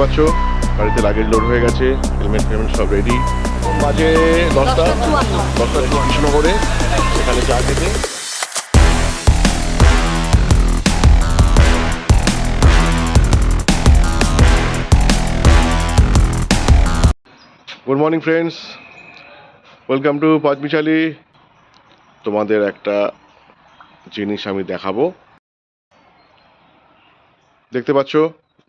পাচ্ছ। গাড়িতে luggage load হয়ে গেছে হেলমেট ফেলমেট সব রেডি বাজে দশটা। দশটা কৃষ্ণনগরে সেখানে চা খেতে। Good morning friends welcome to Panchmishali তোমাদের একটা জিনিস আমি দেখাবো। দেখতে পাচ্ছ?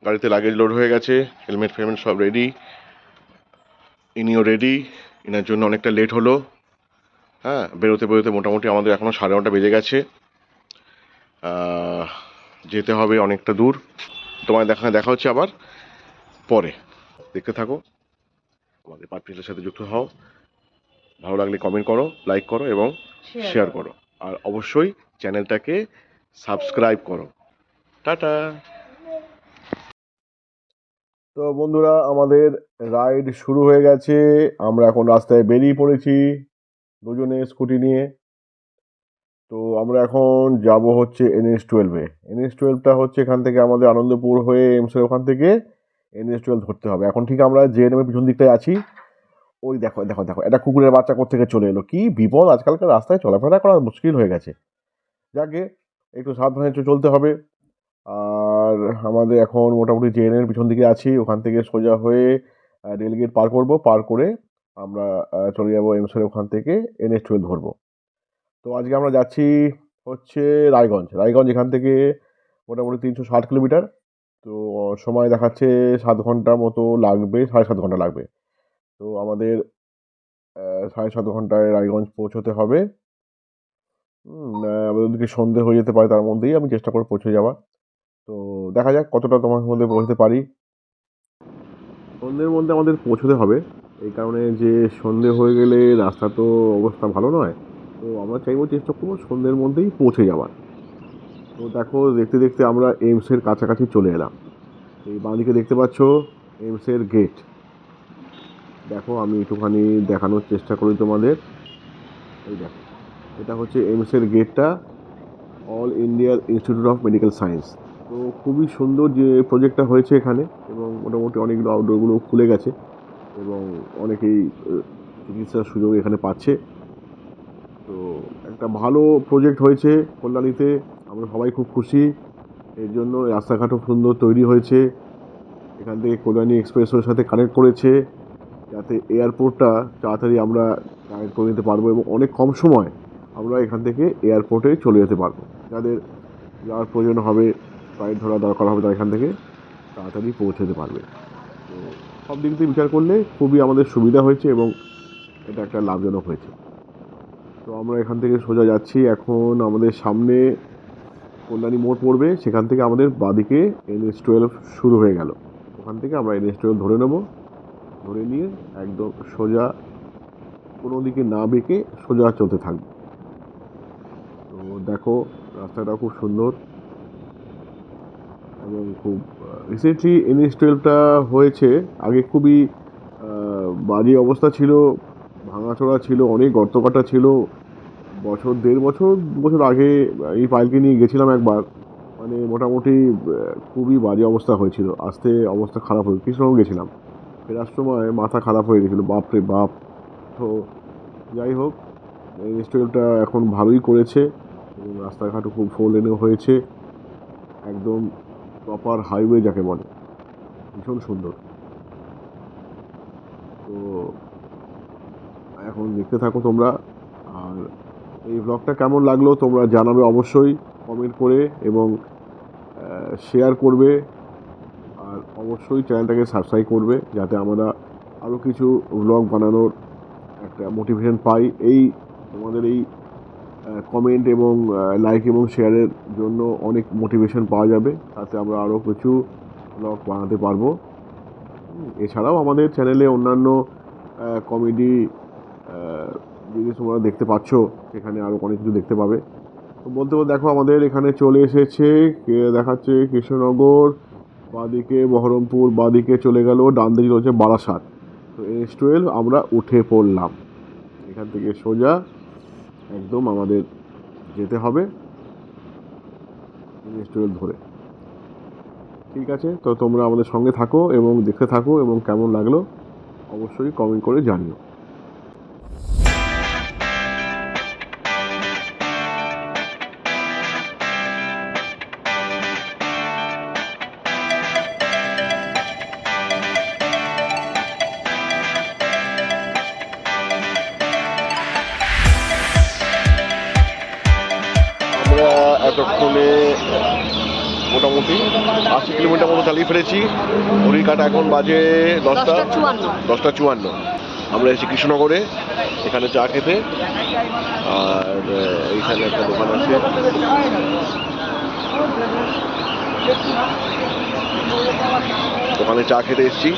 গাড়িতে লাগেজ লোড হয়ে গেছে হেলমেট ফেলমেট সব রেডি ইনিও রেডি ইনার জন্য অনেকটা লেট হলো। হ্যাঁ বেরোতে বেরোতে মোটামুটি আমাদের এখনও সাড়ে নটা বেজে গেছে। যেতে হবে অনেকটা দূর। তোমায় দেখা দেখা হচ্ছে আবার পরে। দেখতে থাকো। আমাদের পাটপিসের সাথে যুক্ত হও। ভালো লাগলে কমেন্ট করো লাইক করো এবং শেয়ার করো। আর অবশ্যই চ্যানেলটাকে সাবস্ক্রাইব করো। টাটা! তো বন্ধুরা, আমাদের রাইড শুরু হয়ে গেছে। আমরা এখন রাস্তায় বেরিয়ে পড়েছি দুজনে স্কুটি নিয়ে। তো আমরা এখন যাব হচ্ছে এনএস টুয়েলভে এনএস টুয়েলভটা হচ্ছে এখান থেকে আমাদের আনন্দপুর হয়ে এমসের ওখান থেকে এনএস টুয়েলভ ধরতে হবে। এখন ঠিক আমরা জেএনএমের পিছন দিকটায় আছি। ওই দেখো দেখো দেখো এটা কুকুরের বাচ্চা থেকে চলে এলো? কি বিপদ! আজকালকার রাস্তায় চলাফেরা করা মুশকিল হয়ে গেছে। যাকে একটু সাবধানে চলতে হবে। আর আমাদের এখন মোটামুটি জেএনের পিছন দিকে আছি ওখান থেকে সোজা হয়ে রেলগেট পার করব পার করে আমরা চলে যাব এমসের ওখান থেকে এনএস টুয়েলভ ধরবো। তো আজকে আমরা যাচ্ছি হচ্ছে রায়গঞ্জ। রায়গঞ্জ এখান থেকে মোটামুটি তিনশো ষাট কিলোমিটার। তো সময় দেখাচ্ছে সাত ঘণ্টা মতো লাগবে সাড়ে সাত ঘণ্টা লাগবে। তো আমাদের সাড়ে সাত ঘন্টায় রায়গঞ্জ পৌঁছতে হবে। হুম, আমাদের সন্ধে হয়ে যেতে পারে তার মধ্যেই আমি চেষ্টা করে পৌঁছে যাওয়ার। তো দেখা যাক কতটা তোমার মধ্যে পৌঁছতে পারি। সন্ধ্যের মধ্যে আমাদের পৌঁছতে হবে। এই কারণে যে সন্ধে হয়ে গেলে রাস্তা তো অবস্থা ভালো নয়। তো আমরা চাইব চেষ্টা করব সন্ধ্যের মধ্যেই পৌঁছে যাওয়ার। তো দেখো, দেখতে দেখতে আমরা এইমসের কাছাকাছি চলে এলাম। এই বাঁদিকে দেখতে পাচ্ছ এইমসের গেট দেখো, আমি একটুখানি দেখানোর চেষ্টা করি তোমাদের। এই দেখো, এটা হচ্ছে এইমসের গেটটা অল ইন্ডিয়ার ইনস্টিটিউট অফ মেডিকেল সায়েন্স তো খুবই সুন্দর যে প্রজেক্টটা হয়েছে এখানে এবং মোটামুটি অনেকগুলো আউটডোরগুলো খুলে গেছে এবং অনেকেই চিকিৎসার সুযোগ এখানে পাচ্ছে। তো একটা ভালো প্রজেক্ট হয়েছে কল্যাণীতে, আমরা সবাই খুব খুশি। এর জন্য রাস্তাঘাটও সুন্দর তৈরি হয়েছে। এখান থেকে কল্যাণী এক্সপ্রেসওয়ের সাথে কানেক্ট করেছে যাতে এয়ারপোর্টটা তাড়াতাড়ি আমরা কানেক্ট করে নিতে পারব এবং অনেক কম সময় আমরা এখান থেকে এয়ারপোর্টে চলে যেতে পারব। যাদের যাওয়ার প্রয়োজন হবে ফ্লাইট ধরা দরকার হবে তারা এখান থেকে, তাড়াতাড়ি পৌঁছতে পারবে। তো সব দিক দিয়ে বিচার করলে খুবই আমাদের সুবিধা হয়েছে এবং এটা একটা লাভজনক হয়েছে। তো আমরা এখান থেকে সোজা যাচ্ছি। এখন আমাদের সামনে কল্যাণী মোড় পড়বে। সেখান থেকে আমাদের বাদিকে এনএস টুয়েলভ শুরু হয়ে গেল। ওখান থেকে আমরা এনএস টুয়েলভ ধরে নেব। ধরে নিয়ে একদম সোজা, কোনো দিকে না বেঁকে সোজা চলতে থাকবে। তো দেখো রাস্তাটা খুব সুন্দর। এবং খুব রিসেন্টলি এনএস টুয়েলভটা হয়েছে। আগে খুবই বাজে অবস্থা ছিল, ভাঙাচোরা ছিল, অনেক গর্তকাটা ছিল। বছর, দেড় বছর, দু বছর আগে এই পাইলকে নিয়ে গেছিলাম একবার। মানে মোটামুটি খুবই বাজে অবস্থা হয়েছিল। আসতে অবস্থা খারাপ হয়ে কৃষ্ণনগর গেছিলাম। ফেরার সময় মাথা খারাপ হয়ে গেছিল। বাপ রে বাপ। তো যাই হোক রেস্টুরেন্টটা এখন ভালোই করেছে। এবং রাস্তাঘাটও খুব ফোর লেনেও হয়েছে। একদম প্রপার হাইওয়ে যাকে বলে। ভীষণ সুন্দর। তো, এখন দেখতে থাকো তোমরা। আর এই ব্লগটা কেমন লাগল তোমরা জানাবে অবশ্যই কমেন্ট করে এবং শেয়ার করবে। আর অবশ্যই চ্যানেলটাকে সাবস্ক্রাইব করবে যাতে আমরা আরও কিছু ব্লগ বানানোর একটা মোটিভেশন পাই। এই, তোমাদের এই কমেন্ট এবং লাইক এবং শেয়ারের জন্য অনেক মোটিভেশন পাওয়া যাবে। তাতে আমরা আরও কিছু ব্লগ বানাতে পারব। এছাড়াও আমাদের চ্যানেলে অন্যান্য কমেডি জিনিস তোমরা দেখতে পাচ্ছ। সেখানে আরও অনেক কিছু দেখতে পাবে। তো বলতে বলতে দেখো, আমাদের এখানে চলে এসেছে দেখাচ্ছে কৃষ্ণনগর, বাদিকে বহরমপুর, বাদিকে চলে গেল, ডান দিকে রয়েছে বারাসাত। তো এস টুয়েলভ আমরা উঠে পড়লাম। এখান থেকে সোজা একদম আমাদের যেতে হবে রেস্টুরেন্ট ধরে। ঠিক আছে? তো তোমরা আমাদের সঙ্গে থাকো এবং দেখতে থাকো এবং কেমন লাগল, অবশ্যই কমেন্ট করে জানিও। আশি কিলোমিটার মতো চালিয়ে ফেলেছি। ঘড়ির কাটা এখন বাজে দশটা। দশটা চুয়ান্ন। আমরা এসেছি কৃষ্ণনগরে এখানে চা খেতে। আর এইখানে একটা দোকান আছে। দোকানে চা খেতে এসেছি।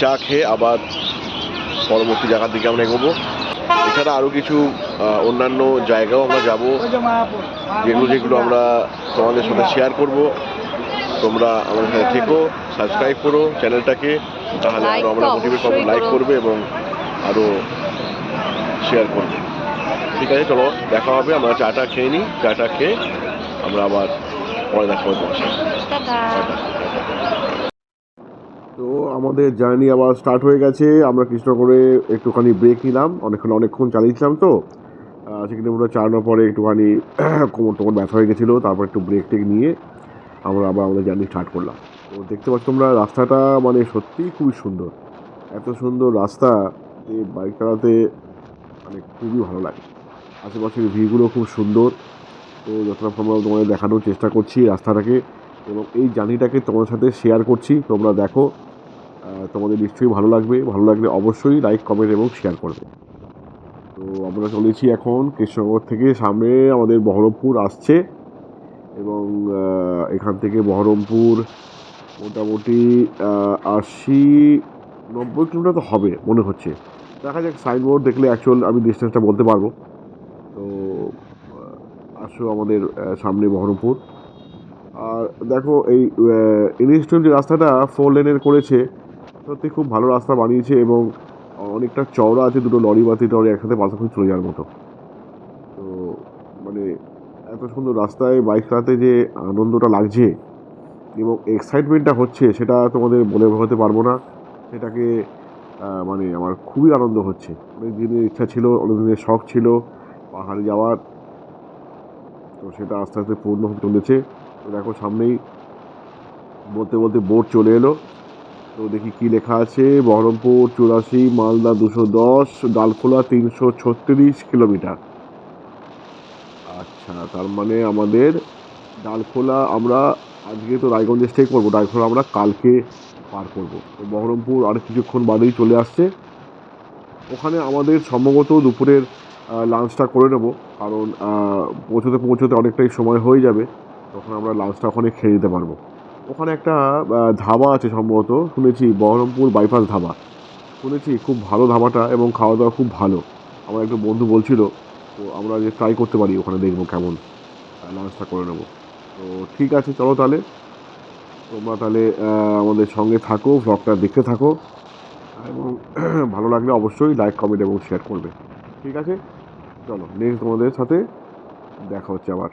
চা খেয়ে আবার পরবর্তী জায়গার দিকে আমরা এগোবো। এছাড়া আরও কিছু অন্যান্য জায়গাও আমরা যাব যেগুলো যেগুলো আমরা তোমাদের সাথে শেয়ার করব। তোমরা আমাদের সাথে থেকো সাবস্ক্রাইব করো চ্যানেলটাকে তাহলে আরও আমরা মোটিভেট পাবো লাইক করবে এবং আরও শেয়ার করবে। ঠিক আছে চলো দেখা হবে আমরা চাটা খেয়ে নিই চাটা খেয়ে আমরা আবার পরে দেখা হবে তোমার সাথে। তো আমাদের জার্নি আবার স্টার্ট হয়ে গেছে। আমরা কৃষ্ণনগরে একটুখানি ব্রেক নিলাম। অনেকক্ষণ অনেকক্ষণ চালিয়েছিলাম তো। সেখানে কিলোমিটার চালানোর পরে একটুখানি কোমর টোমর ব্যথা হয়ে গেছিল। তারপর একটু ব্রেক টেক নিয়ে আমরা আবার আমাদের জার্নি স্টার্ট করলাম। তো দেখতে পাচ্ছ তোমরা, রাস্তাটা মানে সত্যিই খুবই সুন্দর। এত সুন্দর রাস্তা যে বাইক চালাতে মানে খুবই ভালো লাগে। আশেপাশের ভিউগুলো খুব সুন্দর। তো যতটা সম্ভব তোমাদের দেখানোর চেষ্টা করছি রাস্তাটাকে এবং এই জার্নিটাকে তোমাদের সাথে শেয়ার করছি। তোমরা দেখো। তোমাদের নিশ্চয়ই ভালো লাগবে। ভালো লাগলে অবশ্যই লাইক কমেন্ট এবং শেয়ার করবে। তো আমরা চলেছি এখন কৃষ্ণনগর থেকে। সামনে আমাদের বহরমপুর আসছে এবং এখান থেকে বহরমপুর মোটামুটি আশি নব্বই কিলোমিটার তো হবে মনে হচ্ছে। দেখা যাক সাইনবোর্ড দেখলে অ্যাকচুয়াল আমি ডিস্টেন্সটা বলতে পারব। তো আসো আমাদের সামনে বহরমপুর। আর দেখো এই ইনস্টল যে রাস্তাটা ফোর লেনের করেছে সত্যি খুব ভালো রাস্তা বানিয়েছে এবং অনেকটা চওড়া আছে, দুটো লরি বাতি টরি একসাথে পাশাপাশি চলে যাওয়ার মতো। তো মানে এত সুন্দর রাস্তায় বাইক চালাতে যে আনন্দটা লাগছে এবং এক্সাইটমেন্টটা হচ্ছে, সেটা তোমাদের বলে বোঝাতে পারব না। সেটাকে মানে আমার খুবই আনন্দ হচ্ছে। অনেক দিনের ইচ্ছা ছিল অনেক দিনের শখ ছিল পাহাড়ে যাওয়ার। তো সেটা আস্তে আস্তে পূর্ণ হতে চলেছে। তো দেখো সামনেই বলতে বলতে বোট চলে এলো। তো দেখি কি লেখা আছে। বহরমপুর চুরাশি, মালদা দুশো দশ, ডালখোলা তিনশো ছত্রিশ কিলোমিটার। আচ্ছা তার মানে আমাদের ডালখোলা আমরা আজকে তো রায়গঞ্জে স্টে করব। ডালখোলা আমরা কালকে পার করব। তো বহরমপুর আর কিছুক্ষণ বাদেই চলে আসছে। ওখানে আমাদের সম্ভবত দুপুরের লাঞ্চটা করে নেব। কারণ পৌঁছতে পৌঁছতে অনেকটাই সময় হয়ে যাবে। তখন আমরা লাঞ্চটা ওখানে খেয়ে নিতে পারব। ওখানে একটা ধাবা আছে সম্ভবত, শুনেছি বহরমপুর বাইপাস ধাবা। শুনেছি খুব ভালো ধাবাটা এবং খাওয়া দাওয়া খুব ভালো। আমার একটা বন্ধু বলছিল, তো আমরা যে ট্রাই করতে পারি ওখানে দেখব কেমন। লাঞ্চটা করে নেব। তো ঠিক আছে, চলো তাহলে। তোমরা তাহলে আমাদের সঙ্গে থাকো ব্লগটা দেখতে থাকো। এবং ভালো লাগলে অবশ্যই লাইক কমেন্ট এবং শেয়ার করবে। ঠিক আছে? চলো নেক্সট তোমাদের সাথে দেখা হচ্ছে আবার।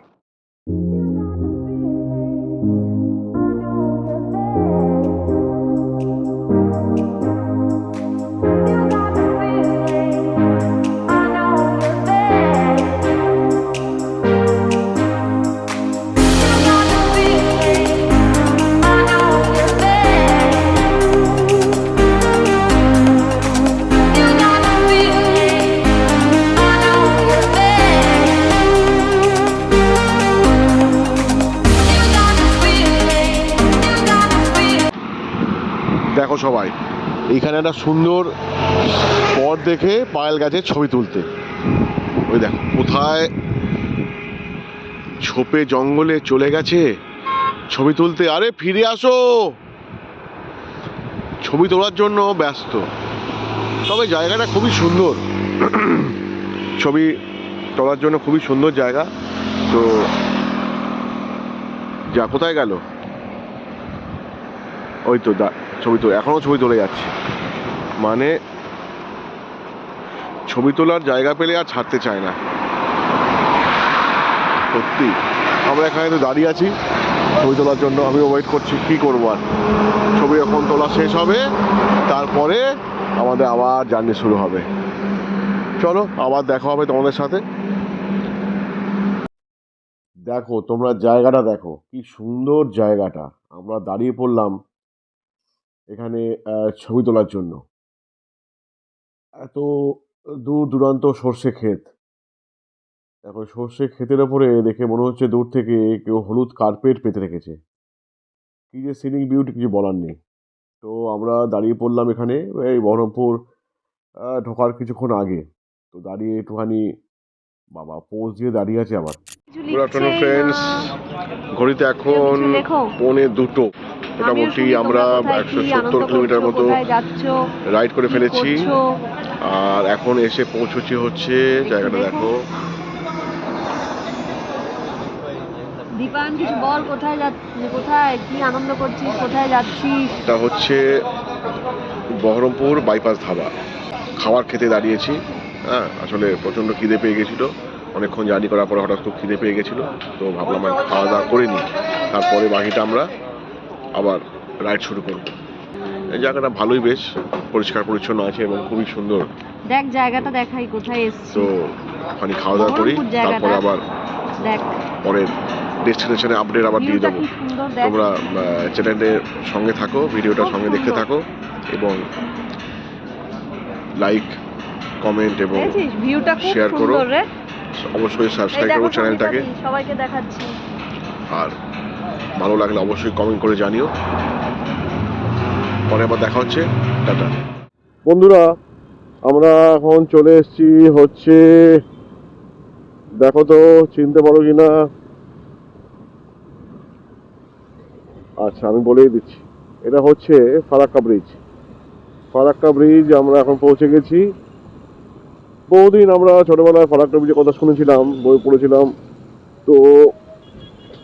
এইখানে একটা সুন্দর পথ দেখে পায়েল গাছের ছবি তুলতে। ওই দেখো, কোথায় ছোপে জঙ্গলে চলে গেছে ছবি তুলতে। আরে ফিরে আসো! ছবি তোলার জন্য ব্যস্ত। তবে জায়গাটা খুবই সুন্দর। ছবি তোলার জন্য খুবই সুন্দর জায়গা। তো যা, কোথায় গেল? ওই তো ছবি তো এখনও ছবি তুলে যাচ্ছে। মানে ছবি তোলার জায়গা পেলে আর ছাড়তে চায় না। সত্যি। আমরা এখানে তো দাঁড়িয়ে আছি, ছবি তোলার জন্য। আমি ওয়েট করছি, কী করব আর? ছবি এখন তোলা শেষ হবে, তারপরে আমাদের আবার জার্নি শুরু হবে। চলো, আবার দেখা হবে তোমাদের সাথে। দেখো, তোমরা জায়গাটা দেখো, কি সুন্দর জায়গাটা। আমরা দাঁড়িয়ে পড়লাম এখানে ছবি তোলার জন্য। এত দূর দূরান্ত সর্ষে ক্ষেত। দেখো সর্ষে ক্ষেতের ওপরে দেখে মনে হচ্ছে দূর থেকে কেউ হলুদ কার্পেট পেতে রেখেছে। কি যে সিনিক বিউটি কিছু বলার নেই। তো আমরা দাঁড়িয়ে পড়লাম এখানে এই বহরমপুর ঢোকার কিছুক্ষণ আগে। তো দাঁড়িয়ে একটুখানি বাবা পোজ দিয়ে দাঁড়িয়ে আছে আবার। গুড আফটারনুন ফ্রেন্ডস ঘড়িতে এখন পৌনে দুটো। মোটামুটি আমরা একশো সত্তর কিলোমিটার মতো রাইড করে ফেলেছি। আর এখন এসে পৌঁছচ্ছি হচ্ছে জায়গাটা দেখো। দীপায়ন কিছু বল কোথায় যাচ্ছিস কোথায় কি আনন্দ করছিস কোথায় যাচ্ছিস? এটা হচ্ছে বহরমপুর বাইপাস ধাবা। খাবার খেতে দাঁড়িয়েছি হ্যাঁ আসলে প্রচণ্ড খিদে পেয়ে গেছিল। অনেকক্ষণ জার্নি করার পরে হঠাৎ খুব খিদে পেয়ে গেছিল তো ভাবলাম খাওয়া দাওয়া করে নিই তারপরে বাকিটা আমরা আবার রাইড শুরু করব। এই জায়গাটা ভালোই বেশ পরিষ্কার পরিচ্ছন্ন আছে এবং খুবই সুন্দর। দেখ জায়গাটা দেখাই কোথায় এসছি। তো ওখানে খাওয়া দাওয়া করি। তারপরে আবার দেখ। পরের ডেস্টিনেশনে আপডেট আবার দিয়ে দেবো। তোমরা চ্যানেলের সঙ্গে থাকো ভিডিওটা সঙ্গে দেখতে থাকো এবং লাইক কমেন্ট এবং ভিউটা করো। অবশ্যই সাবস্ক্রাইব করো চ্যানেলটাকে সবাইকে দেখাচ্ছি। আর ভালো লাগলে অবশ্যই কমেন্ট করে জানিও। পরে আবার দেখা হচ্ছে। টাটা। বন্ধুরা, আমরা এখন চলে এসেছি হচ্ছে, দেখো তো, চিনতে পারো কিনা আচ্ছা আমি বলেই দিচ্ছি। এটা হচ্ছে ফারাক্কা ব্রিজ। ফারাক্কা ব্রিজ, আমরা এখন পৌঁছে গেছি। বহুদিন আমরা ছোটবেলায় ফারাক্কা ব্রিজের কথা শুনেছিলাম, বই পড়েছিলাম। তো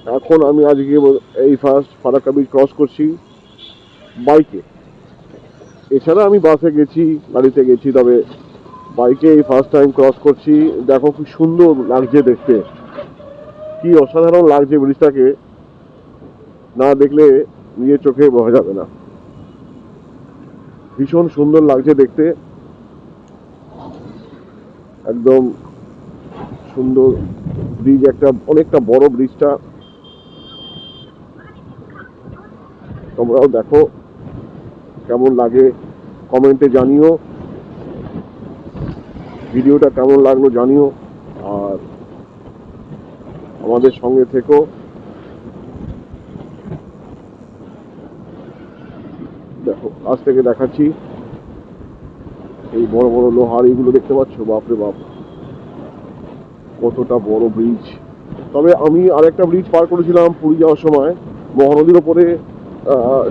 এখন আমি আজকে এই ফার্স্ট ফারাক্কা ব্রিজ ক্রস করছি বাইকে এছাড়া আমি বাসে গেছি, গাড়িতে গেছি, তবে বাইকে এই ফার্স্ট টাইম ক্রস করছি। দেখো কি সুন্দর লাগছে দেখতে। কি অসাধারণ লাগছে ব্রিজটাকে। না দেখলে নিজের চোখে বোঝা যাবে না। ভীষণ সুন্দর লাগছে দেখতে। একদম সুন্দর ব্রিজ, একটা অনেকটা বড় ব্রিজটা। তোমরাও দেখো, কেমন লাগে কমেন্টে জানিও। ভিডিওটা কেমন লাগল জানিও। আর আমাদের সঙ্গে থেকো। দেখো, আজ থেকে দেখাচ্ছি এই বড় বড় লোহার, এইগুলো দেখতে পাচ্ছ? বাপরে বাপ! কতটা বড় ব্রিজ তবে আমি আরেকটা ব্রিজ পার করেছিলাম পুরী যাওয়ার সময়। মহানদীর ওপরে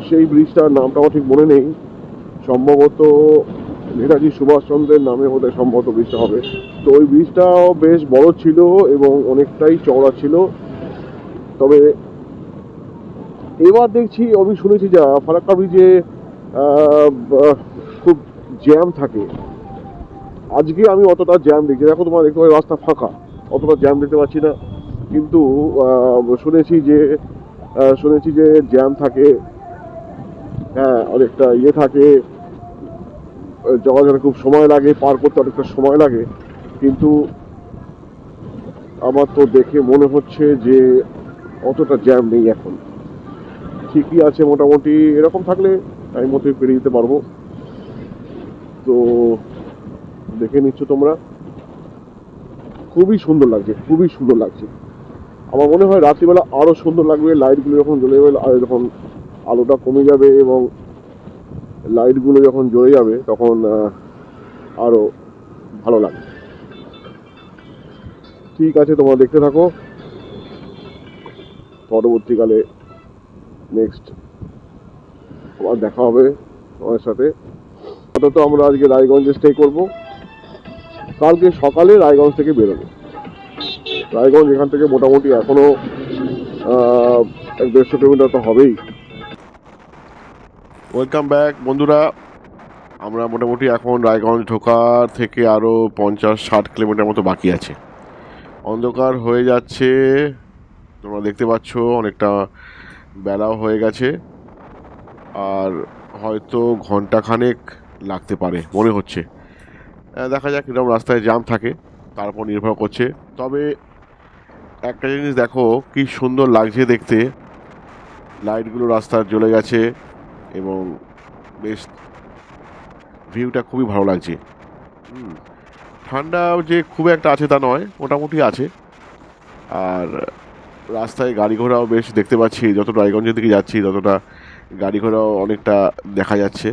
সেই ব্রিজটার নামটা আমার ঠিক মনে নেই। সম্ভবত নেতাজি সুভাষচন্দ্রের নামে হতে সম্ভবত ব্রিজটা হবে। তো ওই ব্রিজটাও বেশ বড় ছিল এবং অনেকটাই চওড়া ছিল। তবে এবার দেখছি, আমি শুনেছি যা ফারাক্কা ব্রিজে খুব জ্যাম থাকে। আজকে আমি অতটা জ্যাম দেখছি দেখো তোমার, দেখতে রাস্তা ফাঁকা। অতটা জ্যাম দেখতে পাচ্ছি না। কিন্তু শুনেছি যে শুনেছি যে জ্যাম থাকে। হ্যাঁ অনেকটা ইয়ে থাকে। যোগাযোগে খুব সময় লাগে, পার করতে অনেকটা সময় লাগে। কিন্তু আমার তো দেখে মনে হচ্ছে যে অতটা জ্যাম নেই এখন। ঠিকই আছে মোটামুটি, এরকম থাকলে টাইম মতো পেরিয়ে যেতে পারব। তো দেখে নিচ্ছ তোমরা। খুবই সুন্দর লাগছে, খুবই সুন্দর লাগছে। আমার মনে হয় রাত্রিবেলা আরও সুন্দর লাগবে লাইটগুলো যখন জ্বলে যাবে আর যখন আলোটা কমে যাবে এবং লাইটগুলো যখন জ্বলে যাবে তখন আহ, আরও ভালো লাগবে। ঠিক আছে তোমরা দেখতে থাকো। পরবর্তীকালে নেক্সট আবার দেখা হবে তোমার সাথে। আপাতত আমরা আজকে রায়গঞ্জে স্টে করব। কালকে সকালে রায়গঞ্জ থেকে বেরোবো। রায়গঞ্জ এখান থেকে মোটামুটি এখনও আহ, এক দেড়শো কিলোমিটার তো হবেই। ওয়েলকাম ব্যাক বন্ধুরা। আমরা মোটামুটি এখন রায়গঞ্জ ঢোকার থেকে আরও পঞ্চাশ ষাট কিলোমিটার মতো বাকি আছে। অন্ধকার হয়ে যাচ্ছে। তোমরা দেখতে পাচ্ছ অনেকটা বেলাও হয়ে গেছে। আর হয়তো ঘন্টাখানেক লাগতে পারে মনে হচ্ছে। দেখা যাক এরকম রাস্তায় জাম থাকে তারপর নির্ভর করছে। তবে একটা জিনিস দেখো, কি সুন্দর লাগছে দেখতে। লাইটগুলো রাস্তার জ্বলে গেছে এবং বেশ ভিউটা খুবই ভালো লাগছে। ঠান্ডা যে খুব একটা আছে তা নয়, মোটামুটি আছে। আর রাস্তায় গাড়ি ঘোড়াও বেশ দেখতে পাচ্ছি যত রায়গঞ্জের দিকে যাচ্ছি, ততটা গাড়ি ঘোড়াও অনেকটা দেখা যাচ্ছে।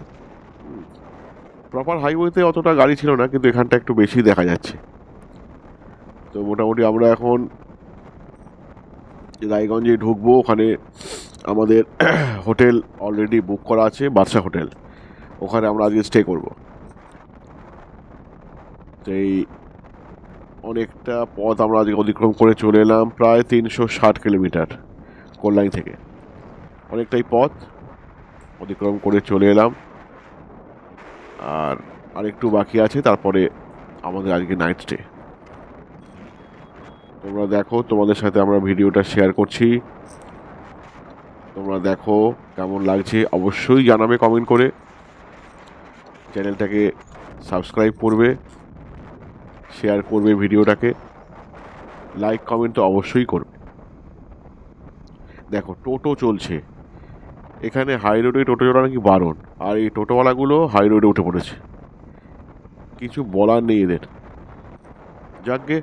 প্রপার হাইওয়েতে অতটা গাড়ি ছিল না, কিন্তু এখানটা একটু বেশি দেখা যাচ্ছে। তো মোটামুটি আমরা এখন রায়গঞ্জে ঢুকবো, ওখানে আমাদের হোটেল অলরেডি বুক করা আছে বাদশা হোটেল। ওখানে আমরা আজকে স্টে করব। তো এই অনেকটা পথ আমরা আজকে অতিক্রম করে চলে এলাম প্রায় তিনশো ষাট কিলোমিটার কল্যাণী থেকে। অনেকটাই পথ অতিক্রম করে চলে এলাম। আর আরেকটু বাকি আছে, তারপরে আমাদের আজকে নাইট স্টে তোমরা দেখো, তোমাদের সাথে আমরা ভিডিওটা শেয়ার করছি। তোমরা দেখো কেমন লাগছে, অবশ্যই জানাবে কমেন্ট করে। চ্যানেলটাকে সাবস্ক্রাইব করবে শেয়ার করবে ভিডিওটাকে। লাইক কমেন্ট তো অবশ্যই করবে। দেখো, টোটো চলছে। এখানে হাই রোডে টোটো চলা নাকি বারণ? আর এই টোটোওয়ালাগুলো হাই রোডে উঠে পড়েছে। কিছু বলার নেই এদের। যাকগে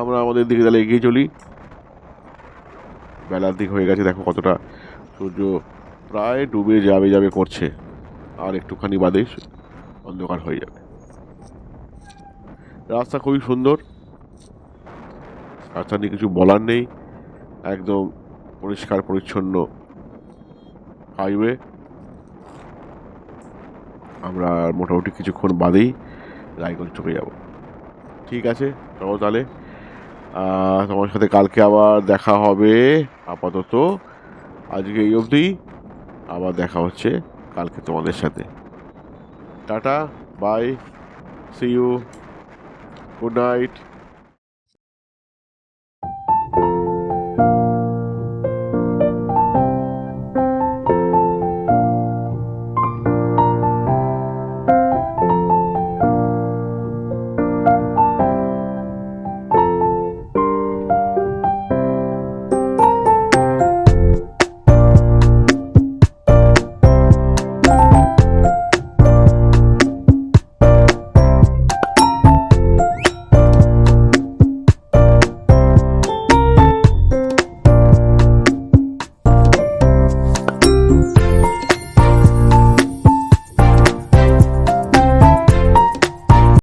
আমরা আমাদের দিকে তাহলে এগিয়ে চলি। বেলার দিক হয়ে গেছে, দেখো কতটা সূর্য প্রায় ডুবে যাবে যাবে করছে। আর একটুখানি বাদেই অন্ধকার হয়ে যাবে। রাস্তা খুবই সুন্দর। রাস্তা নিয়ে কিছু বলার নেই। একদম পরিষ্কার, পরিচ্ছন্ন হাইওয়ে আমরা মোটামুটি কিছুক্ষণ বাদেই রায়গঞ্জ চলে যাব। ঠিক আছে, চলো তাহলে। তোমার সাথে কালকে আবার দেখা হবে আপাতত। আজকে এই অবধি আবার দেখা হচ্ছে কালকে তোমাদের সাথে। Tata, bye see you good night